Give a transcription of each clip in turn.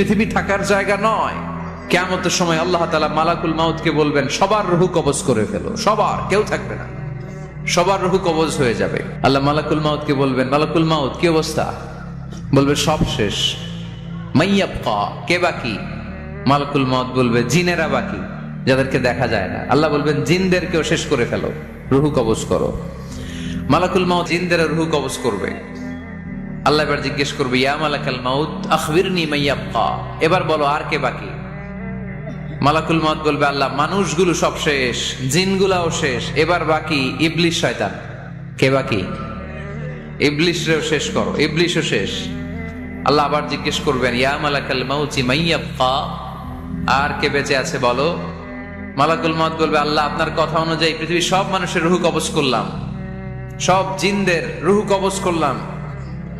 পৃথিবী থাকার জায়গা নয়। কেমতের সময় আল্লাহ তালা মালাকুল মাউতকে বলবেন, সবার রুহু কবজ করে ফেলো। সবার, কেউ থাকবে না। সবার রুহু কবজ হয়ে যাবে। আল্লাহ মালাকুল মাউতকে বলবেন, মালাকুল মাউত, কি অবস্থা? বলবে, সব শেষ। মাইয়াপ্পা কে বাকি? মালাকুল মাউত বলবে, জিনেরা বাকি, যাদেরকে দেখা যায় না। আল্লাহ বলবেন, জিনদেরকেও শেষ করে ফেলো। রুহু কবজ করো। মালাকুল মাউত জিনদের রুহু কবজ করবে। আল্লাহ এবার জিজ্ঞেস করবে, ইয়া মালাকাল মাউত, আখবিরনি মাইয়াপ্পা এবার বলো, আর কে বাকি? মালাকুল মাউত বলবে, আল্লাহ, মানুষগুলো সব শেষ, জিনগুলাও শেষ, এবার বাকি ইবলিশ শয়তান। কে বাকি? ইবলিশরেও শেষ করো, ইবলিশও শেষ। আল্লাহ আবার জিজ্ঞেস করবেন, ইয়া মালাকাল মাউতি মাইয়াপ্পা আর কে বেঁচে আছে বলো? মালাকুল মাউত বলবে, আল্লাহ, আপনার কথা অনুযায়ী পৃথিবীর সব মানুষের রুহু কবজ করলাম। সব জিনদের রুহু কবজ করলাম।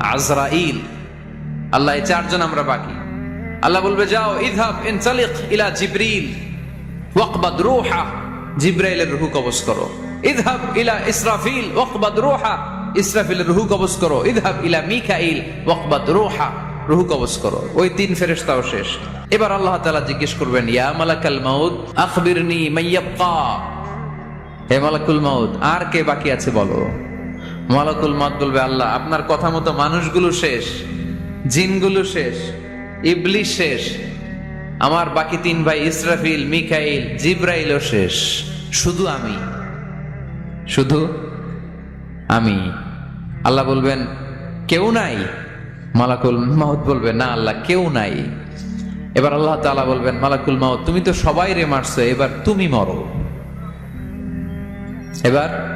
আজরাইল। আল্লাহ, এই চারজন আমরা বাকি। আল্লাহ বলবে, যাও ইদহাব ইনসালিক ইলা জিব্রিল। ওয়াকবাদ রূহা। জিব্রাইলের রুহু কবজ করো। ইদহাব ইলা ইসরাফিল। ওয়াকবাদ রূহা। ইসরাফিলের রুহু কবজ করো। ইদহাব ইলা মিকাইল। ওয়াকবাদ রূহা। রুহু কবজ করো। ওই তিন ফেরেশতাও শেষ। এবার আল্লাহ তাআলা জিজ্ঞেস করবেন, ইয়া মালাকাল মাউত, আখবিরনি মাইয়াবকা হে মালাকুল মাউত, আর কে বাকি আছে বলো? মালাকুল মাউত বলবে, আল্লাহ, আপনার কথা মতো মানুষগুলো শেষ, জিনগুলো শেষ, ইবলিশ শেষ, আমার বাকি তিন ভাই ইসরাফিল, মিকাইল, জিব্রাইলও শেষ। শুধু আমি। শুধু আমি। আল্লাহ বলবেন, কেউ নাই। মালাকুল মাউত বলবে, না আল্লাহ, কেউ নাই। এবার আল্লাহ তাআলা বলবেন, মালাকুল মাউত তুমি তো সবাই রে মারছো, এবার তুমি মরো। এবার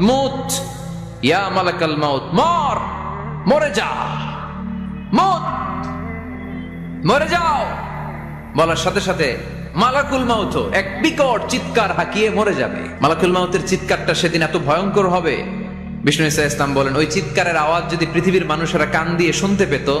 মুত। ইয়া মালাকাল মাউত, মর, মরে যা। মুত, মরে যাও। বলার সাথে সাথে মালাকুল মাউত, এক বিকট চিৎকার হাকিয়ে মরে যাবে। মালাকুল মাউতের চিৎকারটা সেদিন এত ভয়ঙ্কর হবে। বিষ্ণু ইসা ইসলাম বলেন, ওই চিৎকারের আওয়াজ যদি পৃথিবীর মানুষেরা কান দিয়ে শুনতে পেত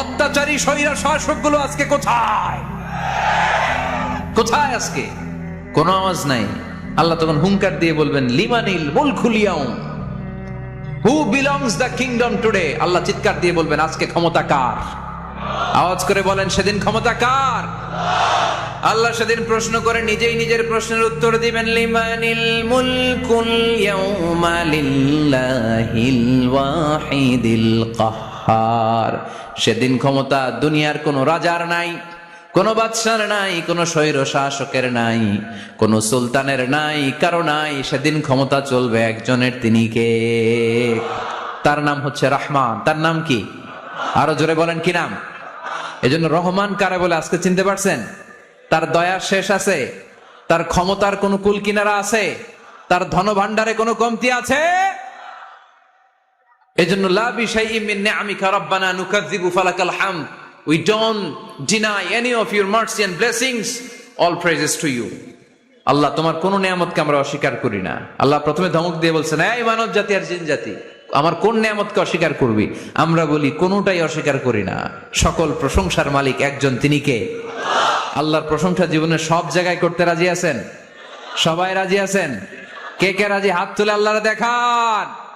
অত্যাচারী সৈরা শাসকগুলো আজকে কোথায়? কোথায় আজকে? কোন আওয়াজ নাই। আল্লাহ তখন হুঙ্কার দিয়ে বলবেন, লিমানিল মুলখুলিয়াউম who belongs the kingdom today আল্লাহ চিৎকার দিয়ে বলবেন, আজকে ক্ষমতা কার? আওয়াজ করে বলেন, সেদিন ক্ষমতা কার? আল্লাহ সেদিন প্রশ্ন করে নিজেই নিজের প্রশ্নের উত্তর দিবেন, লিমানিল মুলকুল ইয়াউমা লিল্লাহিল ওয়াহিদিল কাহ্হার সেদিন ক্ষমতা দুনিয়ার কোনো রাজার নাই, কোন বাদশার নাই, কোন স্বৈর শাসকের নাই, কোন সুলতানের নাই, কারও নাই। সেদিন ক্ষমতা চলবে একজনের, তিনি কে? তার নাম হচ্ছে রহমান। তার নাম কি? আরও জোরে বলেন, কি নাম? এজন্য রহমান কারে বলে আজকে চিনতে পারছেন? তার দয়ার শেষ আছে, তার ক্ষমতার কোনো কুল কিনারা আছে, তার ধন ভান্ডারে কোনো কমতি আছে? হামদ। We don't deny any of your mercy and blessings all praises to you আল্লাহ, তোমার কোন নিয়ামতকে আমরা অস্বীকার করি না। আল্লাহ প্রথমে ধমক দিয়ে বলছেন, এই মানব জাতি আর জিন জাতি, আমার কোন নিয়ামতকে অস্বীকার করবি? আমরা বলি, কোনটাই অস্বীকার করি না। সকল প্রশংসার মালিক একজন, তিনি কে? আল্লাহর প্রশংসা জীবনে সব জায়গায় করতে রাজি আছেন? সবাই রাজি আছেন? কে কে রাজি? হাত তুলে আল্লাহরে দেখান।